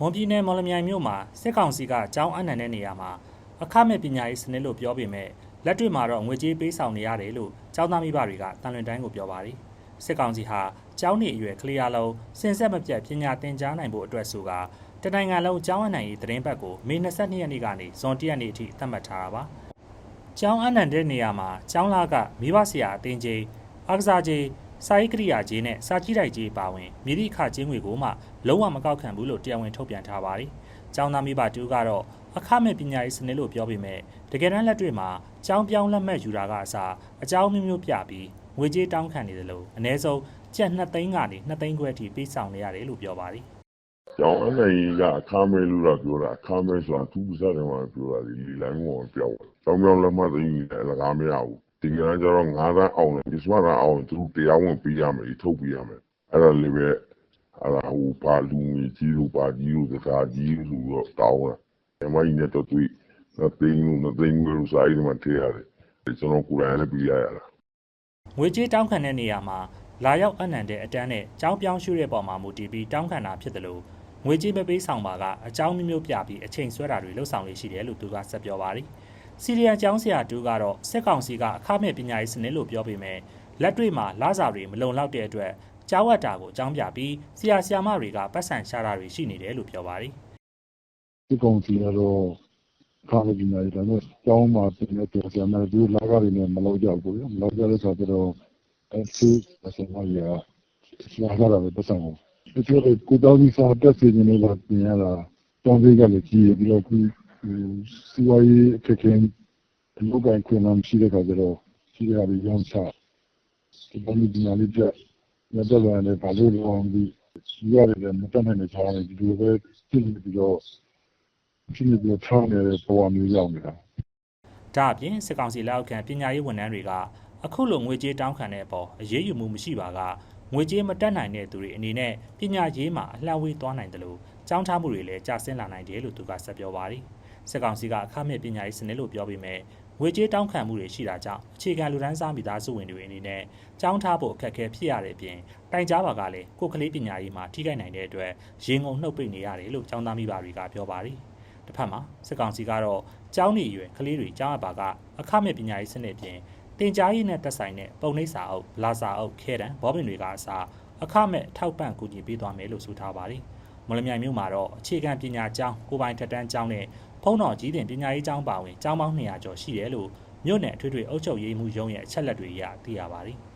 မွန်ပြည်နယ်မော်လမြိုင်မြို့မှာစစ်ကောင်စီကကျောင်းအနှံတဲ့နေရာမှာအခမဲ့ပညာရေးစနစ်လို့ပြောပေမဲ့လက်တွေ့မှာတော့ငွေကြေးပေးဆောင်နေရတယ်လို့ကျောင်းသားမိဘတွေကတန်လွင်တိုင်းကိုပြောပါတယ်စစ်ကောင်စီဟာကျောင်းနေအရွယ်ကလေးအလုံးစင်ဆက်မပြတ်ပညာသင်ကြားနိုင်ဖို့အတွက်ဆိုကတနိုင်ငံလုံးကျောင်းအနှံရေးသတင်းပတ်ကိုမေ22ရက်နေ့ကနေဇွန်1ရက်နေ့အထိသတ်မှတ်ထားတာပါကျောင်းအနှံတဲ့နေရာမှာကျောင်းလာကမိဘဆရာအတင်းကြီးအားကစားကြီး စာရေးကရိယာကြီးနဲ့စာကြည့်တိုက်ကြီးပါဝင်မြေတိခချင်းငွေကိုမှလုံးဝမကောက်ခံဘူးလို့တရားဝင်ထုတ်ပြန်ထားပါတယ်။ကျောင်းသားမိဘတူကတော့အခမဲ့ပညာရေးစနစ်လို့ပြောပေမဲ့တကယ်တမ်းလက်တွေ့မှာကျောင်းပြောင်းလက်မှတ်ယူတာကအစားအကြောင်းမျိုးမျိုးပြပြီးငွေကြေးတောင်းခံနေတယ်လို့အ ਨੇ ဆုံးကျပ်2သိန်းကနေ2သိန်းခွဲအထိပေးဆောင်နေရတယ်လို့ပြောပါတယ်ကျောင်းအနေကအခါမဲလို့တော့ပြောတာအခါမဲဆိုတာသူ့စားတယ်မှာပြောတာဒီလမ်းပေါ်ပြောင်းကျောင်းပြောင်းလက်မှတ်သိရင်လည်းအလကားမရဘူး ဒီကနေ့ကျတော့ငါးတန်းအောင်တယ်ဒီစမတန်းအောင်သူတို့တရားဝင်ပေးရမယ်ဒီထုတ်ပေးရမယ်အဲ့ဒါလေးပဲအဲ့ဒါဟိုပါလူကြီးကြီးလို့ပါကြီးလို့တကားကြီးလို့တော့တောင်းတာအမကြီးနဲ့တော့တွေ့တော့တင်းလို့တော့တင်းလို့စားရမှထည့်ရတယ်ကျွန်တော်ကိုယ်တိုင်လည်းပြရရတာ။ငွေကြေးတောင်းခံတဲ့နေရာမှာလာရောက်အနှံတဲ့အတန်းနဲ့ကျောင်းပြောင်းရွှေ့တဲ့ပုံမှာမူတည်ပြီးတောင်းခံတာဖြစ်တယ်လို့ငွေကြေးမပေးဆောင်ပါကအကြောင်းမျိုးမျိုးပြပြီးအချိန်ဆွဲတာတွေလှုပ်ဆောင်နေရှိတယ်လို့သူကဆက်ပြောပါတယ်။ စီရီယန်ကျောင်းဆရာတူကတော့စစ်ကောင်စီကအခမဲ့ပညာရေးစနစ်လို့ပြောပေမဲ့လက်တွေ့မှာလစာတွေမလုံလောက်တဲ့အတွက်ကျောင်းဝတ်တာကိုအကြောင်းပြပြီးဆရာဆရာမတွေကပတ်စံရှာတာတွေရှိနေတယ်လို့ပြောပါတယ်ဒီကောင်စီကတော့ခါမပညာရေးဒါနဲ့ကျောင်းမှာပြင်နေတဲ့ဆရာမတွေလာကားတွေနဲ့မလောက်ကြဘူးလေမလောက်ကြတဲ့ဆိုတော့အဲသူဆရာမကြီးကလာကားတာပဲပတ်စံကိုဒီလိုကိုတောင်းပြီးစာတက်စီနေလို့ပြင်ရတာတောင်းစီကလည်းကြီးပြီးတော့ခု စီဝါရေးအခက်အခဲလောက်ကခွင့်မှမရှိတဲ့ခါကျတော့ရှိရပြီးရောင်းချဒီလိုမျိုးဒီနာလေးပြရတော့လည်းဘာလို့လဲဒီရတယ်လည်းမတတ်နိုင်တဲ့ချောင်းတွေဒီလိုပဲပြင်ပြီးတော့ဖြစ်နေပြီးထောင်းနေတဲ့ပုံအမျိုးရောက်နေတာ။ဒါအပြင်စစ်ကောင်စီလက်အောက်ခံပညာရေးဝန်ထမ်းတွေကအခုလိုငွေကြေးတောင်းခံတဲ့အပေါ်အရေးယူမှုမရှိပါကငွေကြေးမတက်နိုင်တဲ့သူတွေအနေနဲ့ပညာရေးမှာအလှမ်းဝေးသွားနိုင်တယ်လို့ကြောင်းထားမှုတွေလည်းကြာဆင်းလာနိုင်တယ်လို့သူကဆက်ပြောပါတယ်။ စစ်ကောင်စီကအခမဲ့ပညာရေးစနစ်လို့ပြောပေမဲ့ငွေကြေးတောင်းခံမှုတွေရှိတာကြောင့်အခြေခံလူဒန်းစားမိသားစုဝင်တွေအနေနဲ့ကြောင်းထားဖို့အခက်အခဲဖြစ်ရတဲ့အပြင်တိုင်ကြားပါကလည်းကိုယ်ကလေးပညာရေးမှာထိခိုက်နိုင်တဲ့အတွက်ရင်ငုံနှုတ်ပိတ်နေရတယ်လို့ကျောင်းသားမိဘတွေကပြောပါတယ်။တစ်ဖက်မှာစစ်ကောင်စီကတော့ကျောင်းနေရွယ်ကလေးတွေကျောင်းအပ်ပါကအခမဲ့ပညာရေးစနစ်ပြင်တင် जा ရေးနဲ့တက်ဆိုင်တဲ့ပုံနှိပ်စာအုပ်လာစာအုပ်ခဲတံဘောပင်တွေကအစားအခမဲ့ထောက်ပံ့ကူညီပေးသွားမယ်လို့ဆိုထားပါတယ်။ မလမြိုင်မြို့မှာတော့အခြေခံပညာကျောင်းကိုပိုင်ထက်တန်းကျောင်းနဲ့ဖုံးတော်ကြီးတင်ပညာရေးကျောင်းပါဝင်ကျောင်းပေါင်း200ကျော်ရှိတယ်လို့မြို့နယ်အထွေထွေအုပ်ချုပ်ရေးမှူးရုံးရဲ့အချက်လက်တွေအရသိရပါတယ်။